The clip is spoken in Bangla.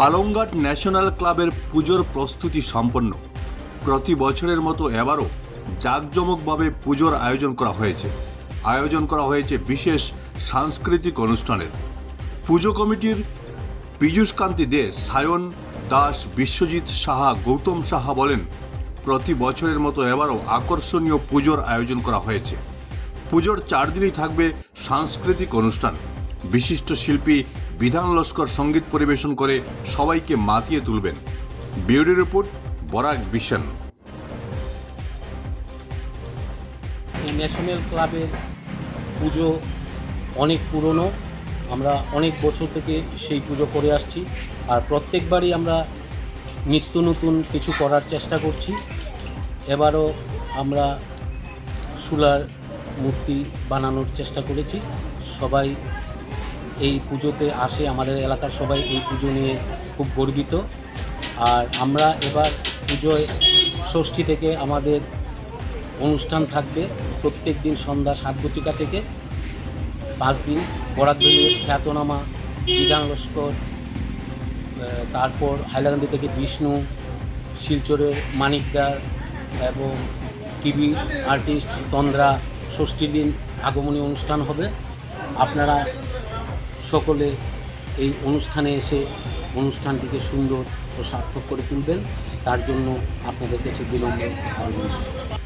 পালংঘাট ন্যাশনাল ক্লাবের পুজোর প্রস্তুতি সম্পন্ন। প্রতি বছরের মতো এবারও জাঁকজমকভাবে পুজোর আয়োজন করা হয়েছে। আয়োজন করা হয়েছে বিশেষ সাংস্কৃতিক অনুষ্ঠানের। পুজো কমিটির পীযূষকান্তি দে সায়ন দাস, বিশ্বজিৎ সাহা, গৌতম সাহা বলেন, প্রতি বছরের মতো এবারও আকর্ষণীয় পুজোর আয়োজন করা হয়েছে। পুজোর চার দিনই থাকবে সাংস্কৃতিক অনুষ্ঠান। বিশিষ্ট শিল্পী বিধান লস্কর সংগীত পরিবেশন করে সবাইকে মাতিয়ে তুলবেন। বিউটি রিপোর্ট, বরাক বিশন ন্যাশনাল ক্লাবের পুজো অনেক পুরনো। আমরা অনেক বছর থেকে সেই পুজো করে আসছি আর প্রত্যেকবারই আমরা নিত্য নতুন কিছু করার চেষ্টা করছি। এবারও আমরা সুলার মূর্তি বানানোর চেষ্টা করেছি। সবাই এই পুজোতে আসে আমাদের এলাকার সবাই এই পুজো নিয়ে খুব গর্বিত। আর আমরা এবার পুজোয় ষষ্ঠী থেকে আমাদের অনুষ্ঠান থাকবে প্রত্যেক দিন সন্ধ্যা সাত ঘটিকা থেকে। পাঁচ দিন বরাকভেলির খ্যাতনামা, বিধান লস্কর তারপর হাইলাকান্দি থেকে বিষ্ণু, শিলচরের মানিকদার এবং টিভি আর্টিস্ট তন্দ্রা, ষষ্ঠীর দিন আগমনী অনুষ্ঠান হবে। আপনারা সকলে এই অনুষ্ঠানে এসে অনুষ্ঠানটিকে সুন্দর ও সার্থক করে তুলবেন। তার জন্য আপনাদের কাছে বিলম্ব আবেদন।